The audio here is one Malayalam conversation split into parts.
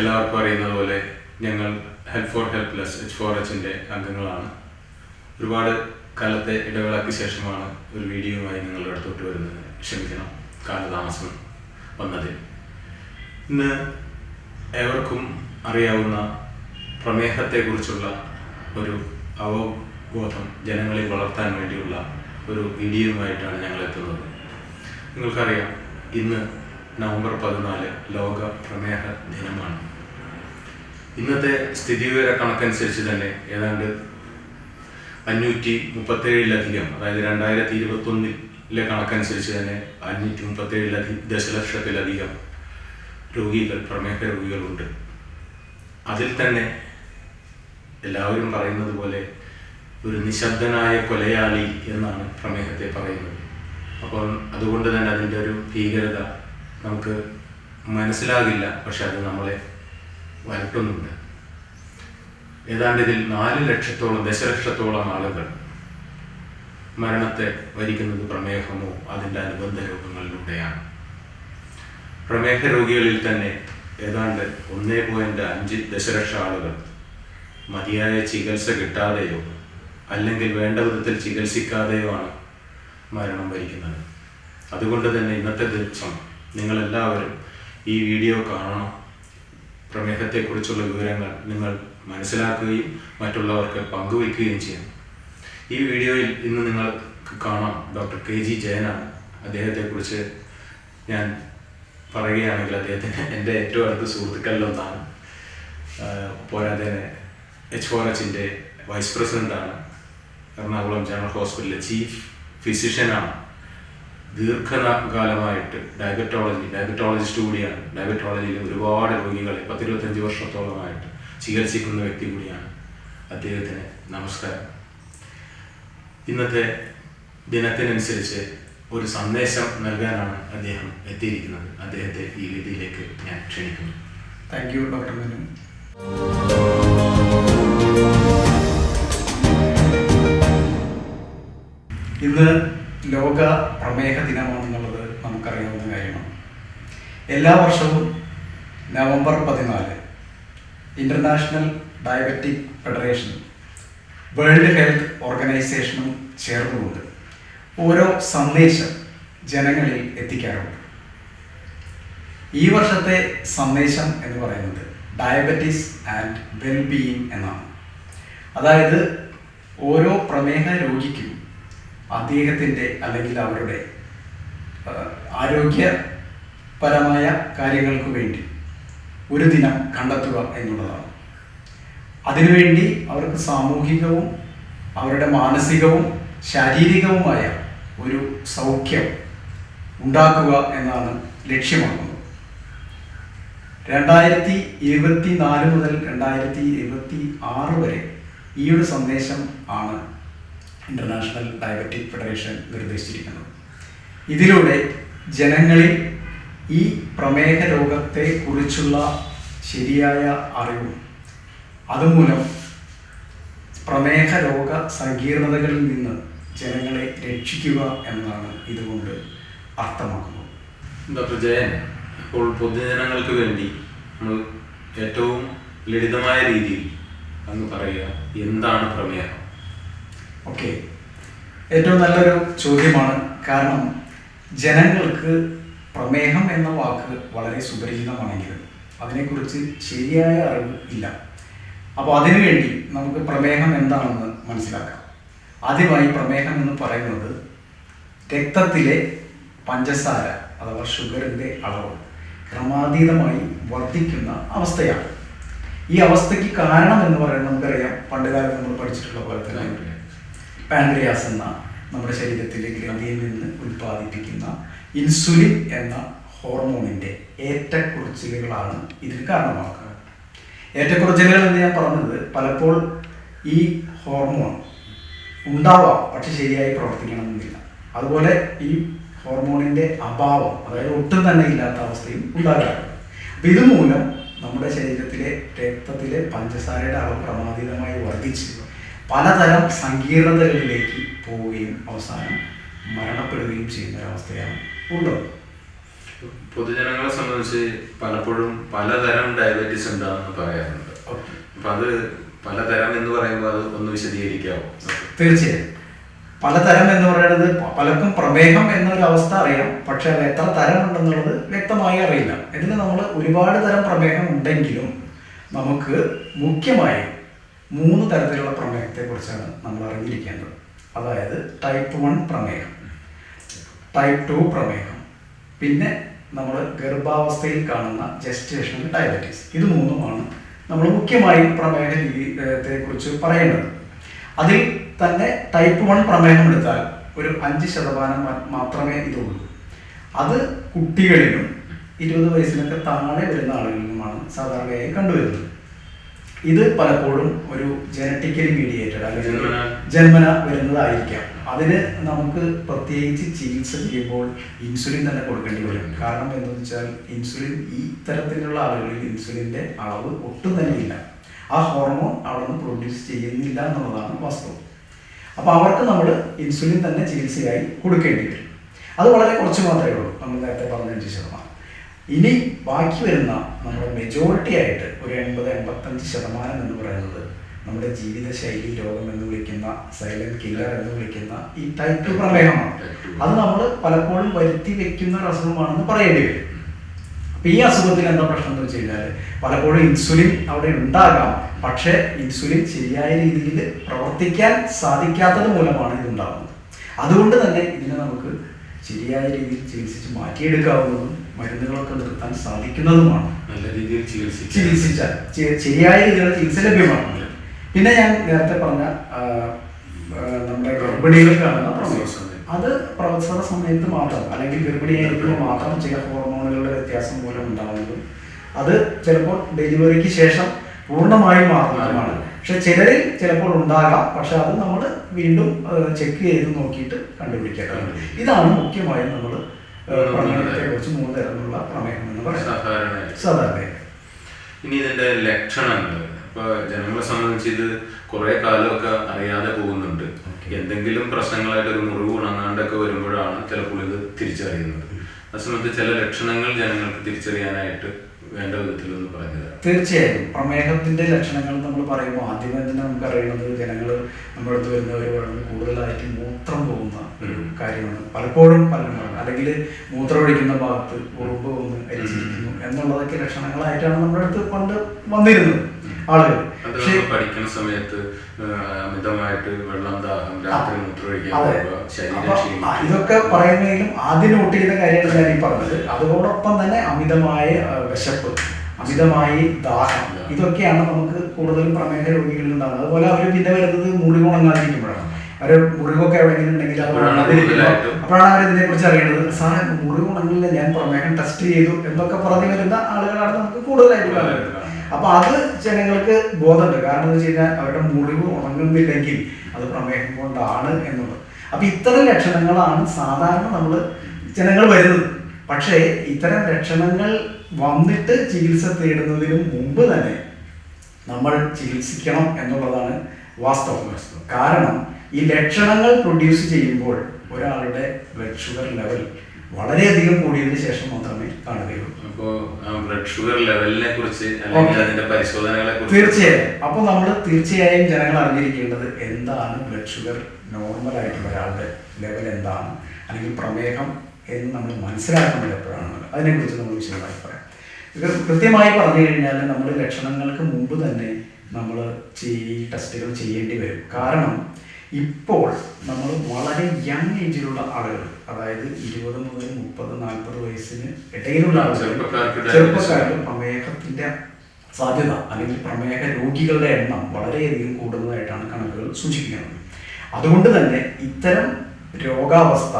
എല്ലാവർക്കും അറിയുന്നത് പോലെ ഞങ്ങൾ help for helpless H four എച്ചിന്റെ അംഗങ്ങളാണ്. ഒരുപാട് കാലത്തെ ഇടവേളയ്ക്ക് ശേഷമാണ് ഒരു വീഡിയോയുമായി നിങ്ങളുടെ അടുത്തോട്ട് വരുന്നത്. ക്ഷമിക്കണം കാലതാമസം വന്നതിൽ. ഇന്ന് ഏവർക്കും അറിയാവുന്ന പ്രമേഹത്തെക്കുറിച്ചുള്ള ഒരു അവബോധം ജനങ്ങളിൽ വളർത്താൻ വേണ്ടിയുള്ള ഒരു വീഡിയോയുമായിട്ടാണ് ഞങ്ങൾ എത്തുന്നത്. നിങ്ങൾക്കറിയാം ഇന്ന് നവംബർ പതിനാല് ലോക പ്രമേഹ ദിനമാണ്. ഇന്നത്തെ സ്ഥിതിവിവര കണക്കനുസരിച്ച് തന്നെ ഏതാണ്ട് അഞ്ഞൂറ്റി മുപ്പത്തേഴിലധികം അതായത് രണ്ടായിരത്തി ഇരുപത്തൊന്നിലെ കണക്കനുസരിച്ച് തന്നെ അഞ്ഞൂറ്റി മുപ്പത്തേഴിലധികം ദശലക്ഷത്തിലധികം രോഗികൾ പ്രമേഹ രോഗികളുണ്ട്. അതിൽ തന്നെ എല്ലാവരും പറയുന്നത് പോലെ ഒരു നിശബ്ദനായ കൊലയാളി എന്നാണ് പ്രമേഹത്തെ പറയുന്നത്. അപ്പോൾ അതുകൊണ്ട് തന്നെ അതിന്റെ ഒരു ഭീകരത നമുക്ക് മനസ്സിലാകില്ല പക്ഷെ അത് നമ്മളെ വരട്ടുന്നുണ്ട്. ഏതാണ്ട് ഇതിൽ നാല് ലക്ഷത്തോളം ദശലക്ഷത്തോളം ആളുകൾ മരണത്തെ വരിക്കുന്നത് പ്രമേഹമോ അതിന്റെ അനുബന്ധ രോഗങ്ങളിലൂടെയാണ്. പ്രമേഹ രോഗികളിൽ തന്നെ ഏതാണ്ട് ഒന്നേ പോയിന്റ് അഞ്ച് ദശലക്ഷം ആളുകൾ മതിയായ ചികിത്സ കിട്ടാതെയോ അല്ലെങ്കിൽ വേണ്ട വിധത്തിൽ ചികിത്സിക്കാതെയോ ആണ് മരണം വരിക്കുന്നത്. അതുകൊണ്ട് തന്നെ ഇന്നത്തെ ദിവസം നിങ്ങളെല്ലാവരും ഈ വീഡിയോ കാണണം. പ്രമേഹത്തെക്കുറിച്ചുള്ള വിവരങ്ങൾ നിങ്ങൾ മനസ്സിലാക്കുകയും മറ്റുള്ളവർക്ക് പങ്കുവയ്ക്കുകയും ചെയ്യണം. ഈ വീഡിയോയിൽ ഇന്ന് നിങ്ങൾക്ക് കാണാം ഡോക്ടർ കെ ജി ജയനാണ്. അദ്ദേഹത്തെക്കുറിച്ച് ഞാൻ പറയുകയാണെങ്കിൽ അദ്ദേഹത്തിന് എന്റെ ഏറ്റവും അടുത്ത സുഹൃത്തുക്കളിലൊന്നാണ്. പോരാതെ എച്ച് ഫോർ എച്ചിന്റെ വൈസ് പ്രസിഡന്റാണ് എറണാകുളം ജനറൽ ഹോസ്പിറ്റലിലെ ചീഫ് ഫിസിഷ്യനാണ്. ദീർഘകാലമായിട്ട് ഡയബറ്റോളജി ഡയബറ്റോളജിസ്റ്റ് കൂടിയാണ്. ഡയബറ്റോളജിയിൽ ഒരുപാട് രോഗികളെ പത്തിരുപത്തഞ്ച് വർഷത്തോളമായിട്ട് ചികിത്സിക്കുന്ന വ്യക്തി കൂടിയാണ് അദ്ദേഹത്തിന് നമസ്കാരം. ഇന്നത്തെ ദിനത്തിനനുസരിച്ച് ഒരു സന്ദേശം നൽകാനാണ് അദ്ദേഹം എത്തിയിരിക്കുന്നത്. അദ്ദേഹത്തെ ഈ വേദിയിലേക്ക് ഞാൻ ക്ഷണിക്കുന്നു. താങ്ക് യു ഡോക്ടർ മനു ഇന്ന് ലോക പ്രമേഹ ദിനമാണെന്നുള്ളത് നമുക്കറിയാവുന്ന കാര്യമാണ്. എല്ലാ വർഷവും നവംബർ പതിനാല് international diabetic federation world health ഓർഗനൈസേഷനും ചേർന്നുകൊണ്ട് ഓരോ സന്ദേശം ജനങ്ങളിൽ എത്തിക്കാറുണ്ട്. ഈ വർഷത്തെ സന്ദേശം എന്ന് പറയുന്നത് ഡയബറ്റീസ് ആൻഡ് വെൽബീയിങ് എന്നാണ്. അതായത് ഓരോ പ്രമേഹ രോഗിക്കും അദ്ദേഹത്തിന്റെ അല്ലെങ്കിൽ അവരുടെ ആരോഗ്യപരമായ കാര്യങ്ങൾക്ക് വേണ്ടി ഒരു ദിനം കണ്ടെത്തുക എന്നുള്ളതാണ്. അതിനുവേണ്ടി അവർക്ക് സാമൂഹികവും അവരുടെ മാനസികവും ശാരീരികവുമായ ഒരു സൗഖ്യം ഉണ്ടാക്കുക എന്നാണ് ലക്ഷ്യമാക്കുന്നത്. രണ്ടായിരത്തി ഇരുപത്തി നാല് മുതൽ രണ്ടായിരത്തി ഇരുപത്തി ആറ് വരെ ഈ ഒരു സന്ദേശം ആണ് ഇന്റർനാഷണൽ ഡയബറ്റിക് ഫെഡറേഷൻ നിർദ്ദേശിച്ചിരിക്കുന്നത് ഇതിലൂടെ ജനങ്ങളിൽ ഈ പ്രമേഹ രോഗത്തെ കുറിച്ചുള്ള ശരിയായ അറിവും അതുമൂലം പ്രമേഹ രോഗ സങ്കീർണതകളിൽ നിന്ന് ജനങ്ങളെ രക്ഷിക്കുക എന്നാണ് ഇതുകൊണ്ട് അർത്ഥമാക്കുന്നത്. ഡോക്ടർ ജയൻ ഇപ്പോൾ പൊതുജനങ്ങൾക്ക് വേണ്ടി നമ്മൾ ഏറ്റവും ലളിതമായ രീതിയിൽ അങ്ങ് പറയുക എന്താണ് പ്രമേഹം? ഓക്കെ. ഏറ്റവും നല്ലൊരു ചോദ്യമാണ് കാരണം ജനങ്ങൾക്ക് പ്രമേഹം എന്ന വാക്ക് വളരെ സുപരിചിതമാണെങ്കിലും അതിനെക്കുറിച്ച് ശരിയായ അറിവ് ഇല്ല. അപ്പോൾ അതിനുവേണ്ടി നമുക്ക് പ്രമേഹം എന്താണെന്ന് മനസ്സിലാക്കാം. ആദ്യമായി പ്രമേഹം എന്ന് പറയുന്നത് രക്തത്തിലെ പഞ്ചസാര അഥവാ ഷുഗറിന്റെ അളവ് ക്രമാതീതമായി വർദ്ധിക്കുന്ന അവസ്ഥയാണ്. ഈ അവസ്ഥയ്ക്ക് കാരണം എന്ന് പറയുന്നത് നമുക്കറിയാം. പണ്ടുകാലത്ത് നമ്മൾ പഠിച്ചിട്ടുള്ള പോലെ തന്നെ. പാൻക്രിയാസ് എന്ന നമ്മുടെ ശരീരത്തിലെ ഗ്രന്ഥിയിൽ നിന്ന് ഉൽപ്പാദിപ്പിക്കുന്ന ഇൻസുലിൻ എന്ന ഹോർമോണിന്റെ ഏറ്റക്കുറച്ചിലുകളാണ് ഇതിന് കാരണമാക്കുക ഏറ്റക്കുറച്ചിലുകൾ എന്ന് ഞാൻ പറഞ്ഞത് പലപ്പോൾ ഈ ഹോർമോൺ ഉണ്ടാവാം പക്ഷെ ശരിയായി പ്രവർത്തിക്കണമെന്നില്ല. അതുപോലെ ഈ ഹോർമോണിന്റെ അഭാവം അതായത് ഒട്ടും തന്നെ ഇല്ലാത്ത അവസ്ഥയും ഉണ്ടാകാറുണ്ട്. അപ്പൊ ഇതുമൂലം നമ്മുടെ ശരീരത്തിലെ രക്തത്തിലെ പഞ്ചസാരയുടെ അളവ് ക്രമാതീതമായി വർദ്ധിച്ച് പലതരം സങ്കീർണതകളിലേക്ക് പോവുകയും അവസാനം മരണപ്പെടുകയും ചെയ്യുന്ന ഒരവസ്ഥയാണ് ഉള്ളത് പൊതുജനങ്ങളെ സംബന്ധിച്ച് പലപ്പോഴും പലതരം ഡയബറ്റീസ് ഉണ്ടാകുമെന്ന് പറയാറുണ്ട്. അപ്പൊ അത് പലതരം എന്ന് പറയുമ്പോൾ അത് ഒന്ന് വിശദീകരിക്കാമോ തീർച്ചയായും. പലതരം എന്ന് പറയുന്നത് പലർക്കും പ്രമേഹം എന്നൊരു അവസ്ഥ അറിയാം. പക്ഷെ അത് എത്ര തരം ഉണ്ടെന്നുള്ളത് വ്യക്തമായി അറിയില്ല. ഇതിന് നമ്മൾ ഒരുപാട് തരം പ്രമേഹം ഉണ്ടെങ്കിലും നമുക്ക് മുഖ്യമായി മൂന്ന് തരത്തിലുള്ള പ്രമേഹത്തെ കുറിച്ചാണ് നമ്മൾ അറിഞ്ഞിരിക്കേണ്ടത്. അതായത് ടൈപ്പ് വൺ പ്രമേഹം ടൈപ്പ് ടു പ്രമേഹം പിന്നെ നമ്മൾ ഗർഭാവസ്ഥയിൽ കാണുന്ന ജസ്റ്റേഷണൽ ഡയബറ്റീസ് ഇത് മൂന്നുമാണ് നമ്മൾ മുഖ്യമായും പ്രമേഹത്തെ കുറിച്ച് പറയേണ്ടത്. അതിൽ തന്നെ ടൈപ്പ് വൺ പ്രമേഹം എടുത്താൽ ഒരു അഞ്ച് ശതമാനം മാത്രമേ ഇതുള്ളൂ. അത് കുട്ടികളിലും ഇരുപത് വയസ്സിനൊക്കെ താഴെ വരുന്ന ആളുകളിലുമാണ് സാധാരണയായി കണ്ടുവരുന്നത്. ഇത് പലപ്പോഴും ഒരു ജനറ്റിക്കലി മീഡിയേറ്റഡ് അല്ലെങ്കിൽ ജന്മനാ- വരുന്നതായിരിക്കാം. അതിന് നമുക്ക് പ്രത്യേകിച്ച് ചികിത്സ ചെയ്യുമ്പോൾ ഇൻസുലിൻ തന്നെ കൊടുക്കേണ്ടി വരും. കാരണം എന്താണെന്ന് വെച്ചാൽ ഇൻസുലിൻ ഈ തരത്തിലുള്ള ആളുകളിൽ ഇൻസുലിന്റെ അളവ് ഒട്ടും തന്നെ ഇല്ല. ആ ഹോർമോൺ അവിടെ നിന്ന് പ്രൊഡ്യൂസ് ചെയ്യുന്നില്ല എന്നുള്ളതാണ് വാസ്തവം. അപ്പോൾ അവർക്ക് നമ്മൾ ഇൻസുലിൻ തന്നെ ചികിത്സയായി കൊടുക്കേണ്ടി വരും. അത് വളരെ കുറച്ച് മാത്രമേ ഉള്ളൂ. നമ്മൾ നേരത്തെ പറഞ്ഞ അഞ്ച് ശതമാനം ഇനി ബാക്കി വരുന്ന നമ്മുടെ മെജോറിറ്റി ആയിട്ട് ഒരു എൺപത് എൺപത്തഞ്ച് ശതമാനം എന്ന് പറയുന്നത് നമ്മുടെ ജീവിതശൈലി രോഗം എന്ന് വിളിക്കുന്ന സൈലന്റ് കില്ലർ എന്ന് വിളിക്കുന്ന ഈ ടൈപ്പ് ടു പ്രമേഹമാണ്. അത് നമ്മൾ പലപ്പോഴും വരുത്തി വെക്കുന്ന ഒരു അസുഖമാണെന്ന് പറയേണ്ടി വരും. അപ്പൊ ഈ അസുഖത്തിന് എന്താ പ്രശ്നം എന്ന് വെച്ച് കഴിഞ്ഞാൽ പലപ്പോഴും ഇൻസുലിൻ അവിടെ ഉണ്ടാകാം. പക്ഷേ ഇൻസുലിൻ ശരിയായ രീതിയിൽ പ്രവർത്തിക്കാൻ സാധിക്കാത്തത് മൂലമാണ് ഇതുണ്ടാകുന്നത് അതുകൊണ്ട് തന്നെ ഇതിനെ നമുക്ക് ശരിയായ രീതിയിൽ ചികിത്സിച്ച് മാറ്റിയെടുക്കാവുന്നതും മരുന്നുകളൊക്കെ നിർത്താൻ സാധിക്കുന്നതുമാണ്. നല്ല രീതിയിൽ ചികിത്സിച്ച് ചികിത്സിച്ചാൽ. ശരിയായ രീതിയിലുള്ള ചികിത്സ ലഭ്യമാണ്. പിന്നെ ഞാൻ നേരത്തെ പറഞ്ഞ നമ്മുടെ ഗർഭിണികൾക്കാണ്. കാണുന്ന അത് പ്രസവ സമയത്ത് മാത്രം അല്ലെങ്കിൽ ഗർഭിണിയായിരിക്കുമ്പോൾ മാത്രം ചില ഹോർമോണുകളുടെ വ്യത്യാസം മൂലം ഉണ്ടാകുന്നതും അത് ചിലപ്പോൾ ഡെലിവറിക്ക് ശേഷം പൂർണമായും മാറുന്നതുമാണ്. പക്ഷെ ചിലരിൽ ചിലപ്പോൾ ഉണ്ടാകാം. പക്ഷെ അത് നമ്മൾ വീണ്ടും ചെക്ക് ചെയ്ത് നോക്കിയിട്ട് കണ്ടുപിടിക്കേണ്ടതാണ് ഇതാണ് മുഖ്യമായും നമ്മൾ പ്രമേഹത്തെ കുറിച്ച് മൂന്ന് തരത്തിലുള്ള പ്രമേയം എന്ന് പറയുന്നത് സാധാരണ ഇനി ഇതിന്റെ ലക്ഷണങ്ങൾ. ഇപ്പൊ ജനങ്ങളെ സംബന്ധിച്ച് ഇത് കുറെ കാലമൊക്കെ അറിയാതെ പോകുന്നുണ്ട്. എന്തെങ്കിലും പ്രശ്നങ്ങളായിട്ട് ഒരു മുറിവ് ഉണങ്ങാണ്ടൊക്കെ വരുമ്പോഴാണ് ചിലപ്പോൾ ഇത് തിരിച്ചറിയുന്നത്. ആ സമയത്ത് ചില ലക്ഷണങ്ങൾ ജനങ്ങൾക്ക് തിരിച്ചറിയാനായിട്ട് വേണ്ട വിധത്തിൽ ഒന്ന് പറഞ്ഞു തരാം തീർച്ചയായും. പ്രമേഹത്തിന്റെ ലക്ഷണങ്ങൾ നമ്മൾ പറയുമ്പോൾ ആദ്യമേ തന്നെ നമുക്ക് അറിയുന്നത് ജനങ്ങൾ നമ്മുടെ അടുത്ത് വരുന്നവർ കൂടുതലായിട്ട് മൂത്രം പോകുന്ന ഒരു കാര്യമാണ്. പലപ്പോഴും പലരും അല്ലെങ്കിൽ മൂത്രം ഒഴിക്കുന്ന ഭാഗത്ത് ഉറുമ്പ് ഒന്ന് അരിച്ചിരിക്കുന്നു എന്നുള്ളതൊക്കെ ലക്ഷണങ്ങളായിട്ടാണ് നമ്മുടെ അടുത്ത് പണ്ട് വന്നിരുന്നത് ആളുകൾ. പക്ഷേ പഠിക്കുന്ന സമയത്ത് അമിതമായിട്ട് വെള്ളം ദാഹം രാത്രി മൂത്രമൊഴിക്കാൻ ഇതൊക്കെ പറയുന്നതിലും ആദ്യം നോട്ട് ചെയ്ത കാര്യമാണ് ഞാൻ ഈ പറഞ്ഞത്. അതോടൊപ്പം തന്നെ അമിതമായ വിശപ്പ് അമിതമായി ദാഹം ഇതൊക്കെയാണ് നമുക്ക് കൂടുതലും പ്രമേഹ രോഗികളിൽ ഉണ്ടാകുന്നത് അതുപോലെ അവർ പിന്നെ വരുന്നത് മുറിവ് ഉണങ്ങാതിരിക്കുമ്പോഴാണ്. അവരെ മുറിവൊക്കെ എവിടെയെങ്കിലും ഉണ്ടെങ്കിൽ അത് അപ്പോഴാണ് അവർ ഇതിനെ കുറിച്ച് അറിയേണ്ടത്. സാറേ മുറിവ് ഉണങ്ങില്ല ഞാൻ പ്രമേഹം ടെസ്റ്റ് ചെയ്തു എന്നൊക്കെ പറഞ്ഞു വരുന്ന ആളുകളാണ് നമുക്ക് കൂടുതലായിട്ട് കാണുന്നത്. അപ്പൊ അത് ജനങ്ങൾക്ക് ബോധമുണ്ട്. കാരണം എന്ന് വെച്ച് കഴിഞ്ഞാൽ അവരുടെ മുറിവ് ഉണങ്ങുന്നില്ലെങ്കിൽ അത് പ്രമേഹം കൊണ്ടാണ് എന്നുള്ളത്. അപ്പൊ ഇത്തരം ലക്ഷണങ്ങളാണ് സാധാരണ നമ്മൾ ജനങ്ങൾ വരുന്നത്. പക്ഷേ ഇത്തരം ലക്ഷണങ്ങൾ വന്നിട്ട് ചികിത്സ തേടുന്നതിന് മുമ്പ് തന്നെ നമ്മൾ ചികിത്സിക്കണം എന്നുള്ളതാണ് വാസ്തവം. കാരണം ഈ ലക്ഷണങ്ങൾ പ്രൊഡ്യൂസ് ചെയ്യുമ്പോൾ ഒരാളുടെ ബ്ലഡ് ഷുഗർ ലെവൽ വളരെയധികം കൂടിയതിനു ശേഷം മാത്രമേ കാണുകയുള്ളൂ. അപ്പോ ബ്ലഡ് ഷുഗർ ലെവലിനെ കുറിച്ച് അല്ലെങ്കിൽ അതിന്റെ പരിശോധനകളെ കുറിച്ച് തീർച്ചയായും. അപ്പോൾ നമ്മൾ തീർച്ചയായും ജനങ്ങൾ അറിഞ്ഞിരിക്കേണ്ടത് എന്താണ് ബ്ലഡ് ഷുഗർ നോർമൽ ആയിട്ടുള്ള ഒരാളുടെ ലെവൽ എന്താണ്? അല്ലെങ്കിൽ പ്രമേഹം എന്ന് നമ്മൾ മനസ്സിലാക്കുന്നത് എപ്പോഴാണ് അതിനെക്കുറിച്ച് നമ്മൾ വിശദമായി പറയാം. ഇത് കൃത്യമായി പറഞ്ഞു കഴിഞ്ഞാൽ നമ്മൾ ലക്ഷണങ്ങൾക്ക് മുമ്പ് തന്നെ നമ്മൾ ഈ ടെസ്റ്റുകൾ ചെയ്യേണ്ടി വരും. കാരണം ഇപ്പോൾ നമ്മൾ വളരെ യങ് ഏജിലുള്ള ആളുകൾ അതായത് ഇരുപത് മുതൽ മുപ്പത് നാൽപ്പത് വയസ്സിന് ഇടയിലുള്ള ആളുകൾ ചെറുപ്പക്കാരിൽ പ്രമേഹത്തിന്റെ സാധ്യത അല്ലെങ്കിൽ പ്രമേഹ രോഗികളുടെ എണ്ണം വളരെയധികം കൂടുന്നതായിട്ടാണ് കണക്കുകൾ സൂചിപ്പിക്കുന്നത്. അതുകൊണ്ട് തന്നെ ഇത്തരം രോഗാവസ്ഥ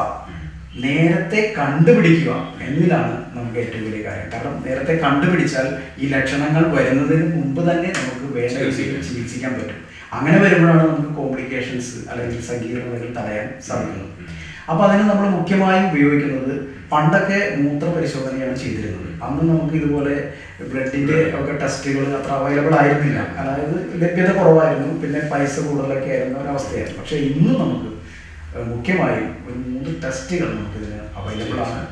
നേരത്തെ കണ്ടുപിടിക്കുക എന്നതിലാണ് നമുക്ക് ഏറ്റവും വലിയ കാര്യം. കാരണം നേരത്തെ കണ്ടുപിടിച്ചാൽ ഈ ലക്ഷണങ്ങൾ വരുന്നതിന് മുമ്പ് തന്നെ നമുക്ക് വേണ്ട രീതിയിൽ ചികിത്സിക്കാൻ പറ്റും. അങ്ങനെ വരുമ്പോഴാണ് നമുക്ക് കോംപ്ലിക്കേഷൻസ് അല്ലെങ്കിൽ സങ്കീർണതകൾ തടയാൻ സാധിക്കുന്നത്. അപ്പോൾ അതിന് നമ്മൾ മുഖ്യമായും ഉപയോഗിക്കുന്നത് പണ്ടൊക്കെ മൂത്ര പരിശോധനയാണ് ചെയ്തിരുന്നത്. അന്ന് നമുക്ക് ഇതുപോലെ ബ്ലഡിന്റെ ഒക്കെ ടെസ്റ്റുകൾ അത്ര അവൈലബിൾ ആയിരുന്നില്ല. അതായത് ലഭ്യത കുറവായിരുന്നു. പിന്നെ പൈസ കൂടുതലൊക്കെ ആയിരുന്ന ഒരവസ്ഥയായിരുന്നു. പക്ഷേ ഇന്ന് നമുക്ക് മുഖ്യമായും ഒരു മൂന്ന് ടെസ്റ്റുകൾ നമുക്കിതിന് അവൈലബിൾ ആണ്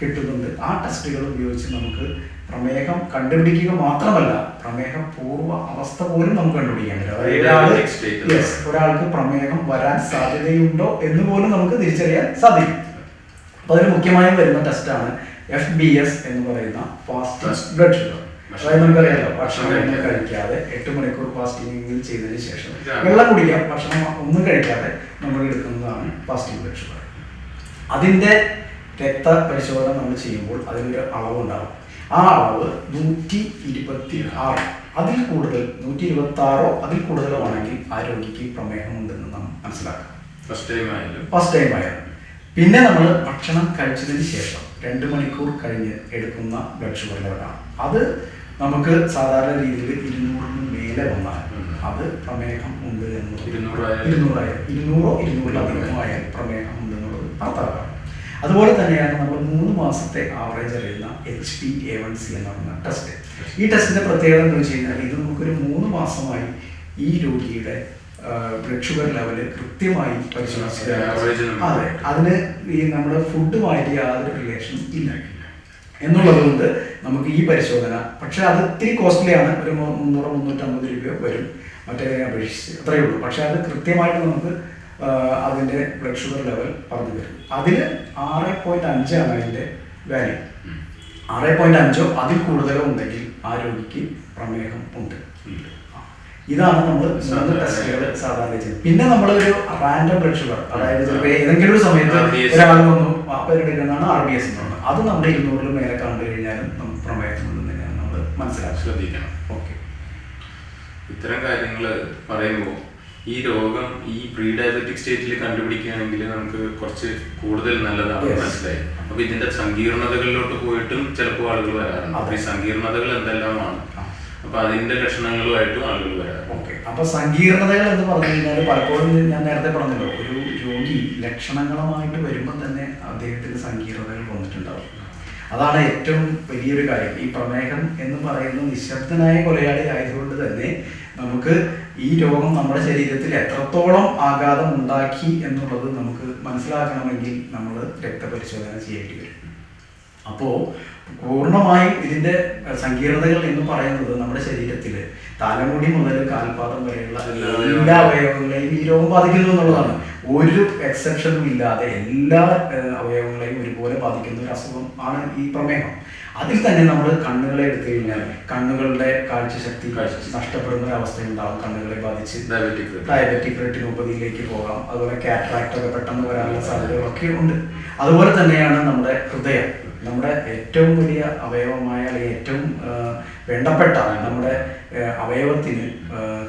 കിട്ടുന്നുണ്ട്. ആ ടെസ്റ്റുകൾ ഉപയോഗിച്ച് നമുക്ക് പ്രമേഹം കണ്ടുപിടിക്കുക മാത്രമല്ല പ്രമേഹം പൂർവ അവസ്ഥ പോലും നമുക്ക് കണ്ടുപിടിക്കാൻ പറ്റും. ഒരാൾക്ക് പ്രമേഹം വരാൻ സാധ്യതയുണ്ടോ എന്ന് പോലും നമുക്ക് തിരിച്ചറിയാൻ സാധിക്കും. അപ്പൊ അതിന് മുഖ്യമായും വരുന്ന ടെസ്റ്റാണ് എഫ് ബി എസ് എന്ന് പറയുന്ന ഫാസ്റ്റ്. ബ്ലഡ് ഷുഗർ അതായത് നമുക്കറിയാലോ ഭക്ഷണം കഴിക്കാതെ. എട്ട് മണിക്കൂർ ഫാസ്റ്റിംഗ് ചെയ്തതിന് ശേഷം വെള്ളം കുടിക്കാം ഭക്ഷണം ഒന്നും കഴിക്കാതെ നമ്മൾ എടുക്കുന്നതാണ് ഫാസ്റ്റിംഗ് ബ്ലഡ് ഷുഗർ അതിന്റെ രക്തപരിശോധന നമ്മൾ ചെയ്യുമ്പോൾ അതിനൊരു അളവുണ്ടാകും ആ അളവ് നൂറ്റി ഇരുപത്തി ആറ് അതിൽ കൂടുതൽ നൂറ്റി ഇരുപത്തി ആറോ അതിൽ കൂടുതലോ ആണെങ്കിൽ ആ രോഗിക്ക് പ്രമേഹമുണ്ടെന്ന് നാം മനസ്സിലാക്കാം. ഫസ്റ്റ് ടൈം ആയാലും. ഫസ്റ്റ് ടൈം ആയാലും. പിന്നെ നമ്മൾ ഭക്ഷണം കഴിച്ചതിന് ശേഷം രണ്ട് മണിക്കൂർ കഴിഞ്ഞ് എടുക്കുന്ന ബ്ലഡ് ഷുഗർ ലെവലാണ് അത് നമുക്ക് സാധാരണ രീതിയിൽ ഇരുന്നൂറിന് മേലെ വന്നാൽ അത് പ്രമേഹം ഉണ്ട് എന്നുള്ളത്? ഇരുന്നൂറായാലും. ഇരുന്നൂറോ ഇരുന്നൂറിലധികമായാലും പ്രമേഹം ഉണ്ടെന്നുള്ളത് അർത്ഥമാക്കാം അതുപോലെ തന്നെയാണ് നമ്മൾ മൂന്ന് മാസത്തെ ആവറേജ് അറിയുന്ന H P A one C എന്ന് പറയുന്ന ടെസ്റ്റ് ഈ ടെസ്റ്റിന്റെ പ്രത്യേകത എന്ന് വെച്ച് കഴിഞ്ഞാൽ ഇത് നമുക്കൊരു മൂന്ന് മാസമായി ഈ രോഗിയുടെ ബ്ലഡ് ഷുഗർ ലെവൽ കൃത്യമായി പരിശോധിച്ച് അതെ അതിന് ഈ നമ്മുടെ ഫുഡുമായിട്ട് യാതൊരു റിലേഷൻ ഇല്ല. എന്നുള്ളത് കൊണ്ട് നമുക്ക് ഈ പരിശോധന പക്ഷെ അത് ഇത്തിരി കോസ്റ്റ്ലിയാണ് ഒരു മുന്നൂറ് മുന്നൂറ്റമ്പത് രൂപ വരും. മറ്റേ അപേക്ഷിച്ച്. അത്രയേ ഉള്ളൂ. പക്ഷെ അത് കൃത്യമായിട്ട് നമുക്ക് ആ, അതിന്റെ ബ്ലഡ് ഷുഗർ ലെവൽ പറഞ്ഞു തരും. അതിൽ ആറ് പോയിന്റ് അഞ്ചാണ് അതിന്റെ വാല്യൂ. ആറ് പോയിന്റ് അഞ്ചോ അതിൽ കൂടുതലോ ഉണ്ടെങ്കിൽ ആ രോഗിക്ക് പ്രമേഹം ഉണ്ട്. ഇതാണ് നമ്മൾ മൂന്ന് സാധാരണ ടെസ്റ്റുകൾ സാധാരണ ചെയ്യുന്നത്. പിന്നെ നമ്മളൊരു ഒരു റാൻഡം ബ്ലഡ് ഷുഗർ അതായത് ചിലപ്പോൾ ഏതെങ്കിലും ഒരു സമയത്ത്. ഒരാൾ വന്നു പേരെടുക്കുന്നതാണ് ആർ ബി എസ് എന്നുള്ളത് പറയുന്നത് അത് നമ്മുടെ ഇരുന്നൂറിൽ മേലെ കണ്ടു കഴിഞ്ഞാലും നമുക്ക് പ്രമേഹം ഉണ്ടെന്ന് തന്നെയാണ് നമ്മൾ മനസ്സിലാക്കി ശ്രദ്ധിക്കണം. ഓക്കെ ഇത്തരം കാര്യങ്ങൾ പറയുമ്പോൾ ഈ രോഗം ഈ പ്രീ ഡയബറ്റിക് സ്റ്റേറ്റിൽ കണ്ടുപിടിക്കുകയാണെങ്കിൽ നമുക്ക് കുറച്ച് കൂടുതൽ നല്ലതാണ് മനസ്സിലായി. അപ്പൊ ഇതിന്റെ സങ്കീർണതകളിലോട്ട് പോയിട്ടും ചിലപ്പോൾ ആളുകൾ വരാറുണ്ട്. അപ്പൊ ഈ സങ്കീർണതകൾ എന്തെല്ലാമാണ്. അപ്പൊ അതിന്റെ ലക്ഷണങ്ങളുമായിട്ടും ആളുകൾ വരാറുണ്ട്. ഓക്കെ. അപ്പൊ സങ്കീർണതകൾ എന്ന് പറഞ്ഞു കഴിഞ്ഞാൽ പലപ്പോഴും ഞാൻ നേരത്തെ പറഞ്ഞല്ലോ ഒരു രോഗി ലക്ഷണങ്ങളുമായിട്ട് വരുമ്പോൾ തന്നെ അദ്ദേഹത്തിന് സങ്കീർണതകൾ വന്നിട്ടുണ്ടാവും. അതാണ് ഏറ്റവും വലിയൊരു കാര്യം. ഈ പ്രമേഹം എന്ന് പറയുന്ന നിശബ്ദനായ കൊലയാളി ആയതുകൊണ്ട് തന്നെ നമുക്ക് ഈ രോഗം നമ്മുടെ ശരീരത്തിൽ എത്രത്തോളം ആഘാതം ഉണ്ടാക്കി എന്നുള്ളത് നമുക്ക് മനസ്സിലാക്കണമെങ്കിൽ നമ്മൾ രക്തപരിശോധന ചെയ്യേണ്ടി വരും. അപ്പോൾ പൂർണമായും ഇതിന്റെ സങ്കീർണതകൾ എന്ന് പറയുന്നത് നമ്മുടെ ശരീരത്തിൽ തലമുടി മുതൽ കാൽപാദം വരെയുള്ള എല്ലാ അവയവങ്ങളെയും ഈ രോഗം ബാധിക്കുന്നു എന്നുള്ളതാണ്. ഒരു എക്സെപ്ഷനും ഇല്ലാതെ എല്ലാ അവയവങ്ങളെയും ഒരുപോലെ ബാധിക്കുന്ന ഒരു അസുഖം ആണ് ഈ പ്രമേഹം. അതിൽ തന്നെ നമ്മൾ കണ്ണുകളെ എടുത്തു കഴിഞ്ഞാൽ കണ്ണുകളുടെ കാഴ്ചശക്തി. നഷ്ടപ്പെടുന്ന ഒരു അവസ്ഥയുണ്ടാവും കണ്ണുകളെ ബാധിച്ച് ഡയബറ്റിക് ഡയബറ്റിക് റെറ്റിനോപ്പതിയിലേക്ക് പോകാം. അതുപോലെ കാറ്ററാക്ട് ഒക്കെ പെട്ടെന്ന് വരാനുള്ള സാധ്യതകളൊക്കെ ഉണ്ട്. അതുപോലെ തന്നെയാണ് നമ്മുടെ ഹൃദയം. നമ്മുടെ ഏറ്റവും വലിയ അവയവമായ അല്ലെങ്കിൽ ഏറ്റവും വേണ്ടപ്പെട്ട നമ്മുടെ അവയവത്തിന്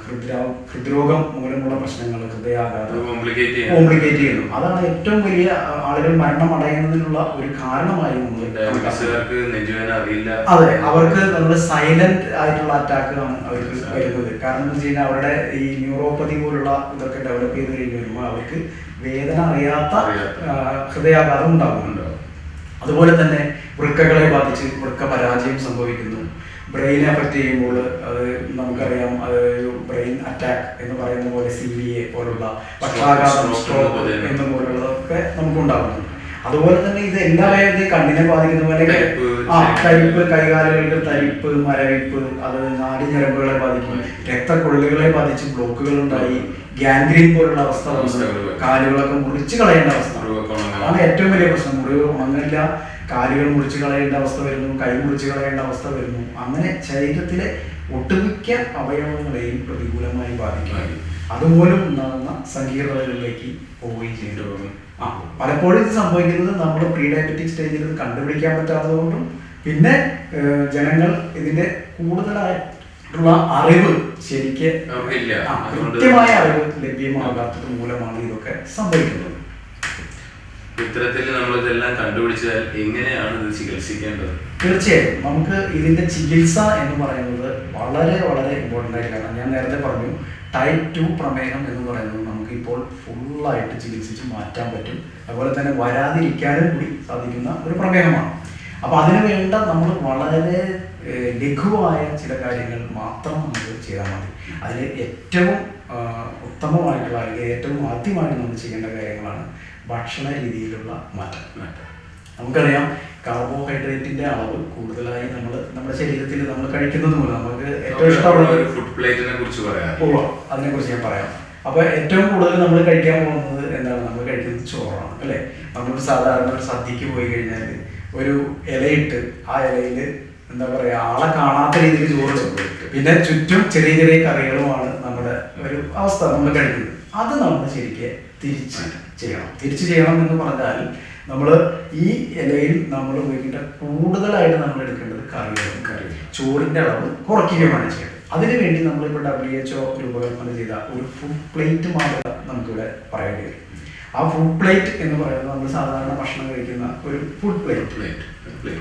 ഹൃദ്രോ ഹൃദ്രോഗം മൂലമുള്ള പ്രശ്നങ്ങൾ ഹൃദയാഘാതം കോംപ്ലിക്കേറ്റ് ചെയ്യുന്നു. അതാണ് ഏറ്റവും വലിയ ആളുകൾ മരണം അടയുന്നതിനുള്ള ഒരു കാരണമായി നമ്മൾ അതെ അവർക്ക് നമ്മൾ സൈലന്റ് ആയിട്ടുള്ള അറ്റാക്ക് ആണ് അവർക്ക് വരുന്നത്. കാരണം എന്ന് വെച്ച് കഴിഞ്ഞാൽ അവരുടെ ഈ ന്യൂറോപ്പതി പോലുള്ള ഇതൊക്കെ ഡെവലപ്പ് ചെയ്ത് കഴിഞ്ഞ് വരുമ്പോൾ അവർക്ക് വേദന അറിയാത്ത. ഹൃദയാഘാതം ഉണ്ടാകുന്നുണ്ട്. അതുപോലെ തന്നെ വൃക്കകളെ ബാധിച്ച് വൃക്ക പരാജയം സംഭവിക്കുന്നു. ബ്രെയിൻ എഫക്ട് ചെയ്യുമ്പോൾ അത് നമുക്കറിയാം അത് ബ്രെയിൻ അറ്റാക്ക് എന്ന് പറയുന്ന പോലെ സി വി എ പോലുള്ള പക്ഷാഘാതം സ്ട്രോക്ക് എന്ന പോലുള്ളതൊക്കെ നമുക്ക് ഉണ്ടാകുന്നുണ്ട് അതുപോലെ തന്നെ ഇത് എല്ലാവരെയും കണ്ണിനെ ബാധിക്കുന്ന പോലെ ആ തരിപ്പ് കൈകാലുകൾക്ക് തരിപ്പ് മരവിപ്പ് അത് നാടിഞ്ഞരമ്പുകളെ ബാധിക്കും രക്തക്കൊള്ളുകളെ ബാധിച്ച് ബ്ലോക്കുകൾ ഉണ്ടായി ഗാൻഗ്രീൻ പോലുള്ള അവസ്ഥ. കാലുകളൊക്കെ മുറിച്ച് കളയേണ്ട അവസ്ഥ. അതാണ് ഏറ്റവും വലിയ പ്രശ്നം. മുറിവ് ഉണങ്ങില്ല കാലുകൾ മുറിച്ച് കളയേണ്ട അവസ്ഥ വരുന്നു കൈ മുറിച്ച് കളയേണ്ട അവസ്ഥ വരുന്നു. അങ്ങനെ ശരീരത്തിലെ ഒട്ടുമിക്ക അവയവങ്ങളെയും പ്രതികൂലമായി ബാധിക്കും. അതുപോലും അതുമൂലം ഉണ്ടാകുന്ന സങ്കീർണതകളിലേക്ക് പോവുകയും ചെയ്തു ആ പലപ്പോഴും ഇത് സംഭവിക്കുന്നത് നമ്മൾ പ്രീ ഡയബറ്റിക് സ്റ്റേജിൽ ഇത് കണ്ടുപിടിക്കാൻ പറ്റാത്തതുകൊണ്ടും പിന്നെ ജനങ്ങൾ ഇതിന്റെ കൂടുതലായിട്ടുള്ള അറിവ് ശരിക്ക് കൃത്യമായ അറിവ് ലഭ്യമാകാത്തത് മൂലമാണ് ഇതൊക്കെ സംഭവിക്കുന്നത്. ഇത്തരത്തിൽ നമ്മൾ ഇതെല്ലാം കണ്ടുപിടിച്ചാൽ എങ്ങനെയാണ് ഇത് ചികിത്സിക്കേണ്ടത്? തീർച്ചയായും. നമുക്ക് ഇതിന്റെ ചികിത്സ എന്ന് പറയുന്നത് വളരെ വളരെ ഇമ്പോർട്ടന്റ് ആയിട്ട് കാരണം ഞാൻ നേരത്തെ പറഞ്ഞു ടൈപ്പ് ടു പ്രമേഹം എന്ന് പറയുന്നത് നമുക്ക് ഫുള്ളായിട്ട് ചികിത്സിച്ച് മാറ്റാൻ പറ്റും. അതുപോലെ തന്നെ വരാതിരിക്കാനും കൂടി സാധിക്കുന്ന ഒരു പ്രമേഹമാണ്. അപ്പൊ അതിന് വേണ്ട നമ്മൾ വളരെ ലഘുവായ ചില കാര്യങ്ങൾ മാത്രം നമുക്ക് ചെയ്താൽ മതി. അതിൽ ഏറ്റവും ഉത്തമമായിട്ടുള്ള അല്ലെങ്കിൽ ഏറ്റവും ആദ്യമായിട്ട് നമ്മൾ ചെയ്യേണ്ട കാര്യങ്ങളാണ് ഭക്ഷണ രീതിയിലുള്ള മാറ്റം. നമുക്കറിയാം കാർബോഹൈഡ്രേറ്റിന്റെ അളവ് കൂടുതലായി നമ്മൾ നമ്മുടെ ശരീരത്തിൽ നമ്മൾ കഴിക്കുന്നത് മൂലം നമുക്ക് ഏറ്റവും ഇഷ്ടമുള്ള ഫുഡ് പ്ലേറ്റിനെ കുറിച്ച് പറയാം. അതിനെക്കുറിച്ച് അതിനെ കുറിച്ച് ഞാൻ പറയാം. അപ്പൊ ഏറ്റവും കൂടുതൽ നമ്മൾ കഴിക്കാൻ പോകുന്നത് എന്താണ്? നമ്മൾ കഴിക്കുന്നത് ചോറാണ് അല്ലേ? നമ്മൾ സാധാരണ ഒരു സദ്യക്ക് പോയി കഴിഞ്ഞാൽ ഒരു ഇലയിട്ട് ആ ഇലയിൽ എന്താ പറയാ ആളെ കാണാത്ത രീതിയിൽ ചോറ്. പിന്നെ ചുറ്റും ചെറിയ ചെറിയ കറികളുമാണ് നമ്മുടെ ഒരു അവസ്ഥ നമ്മൾ കഴിക്കുന്നത്. അത് നമ്മൾ ശരിക്കും തിരിച്ച് ചെയ്യണം. തിരിച്ച് ചെയ്യണം എന്ന് പറഞ്ഞാൽ നമ്മൾ ഈ ഇലയിൽ നമ്മൾ ഉപയോഗിക്കേണ്ട കൂടുതലായിട്ട് നമ്മൾ എടുക്കേണ്ടത് കറികളും. കറി. ചോറിന്റെ അളവ് കുറയ്ക്കുകയാണ് ചെയ്യുന്നത് അതിനുവേണ്ടി നമ്മളിപ്പോൾ ഡബ്ല്യു എച്ച് ഒ രൂപകൽപ്പന ചെയ്ത ഒരു ഫുഡ് പ്ലേറ്റ് മാതൃക നമുക്കിവിടെ പറയേണ്ടി വരും. ആ ഫുഡ് പ്ലേറ്റ് എന്ന് പറയുന്നത് നമ്മൾ സാധാരണ ഭക്ഷണം കഴിക്കുന്ന ഒരു ഫുഡ് പ്ലേറ്റ് പ്ലേറ്റ്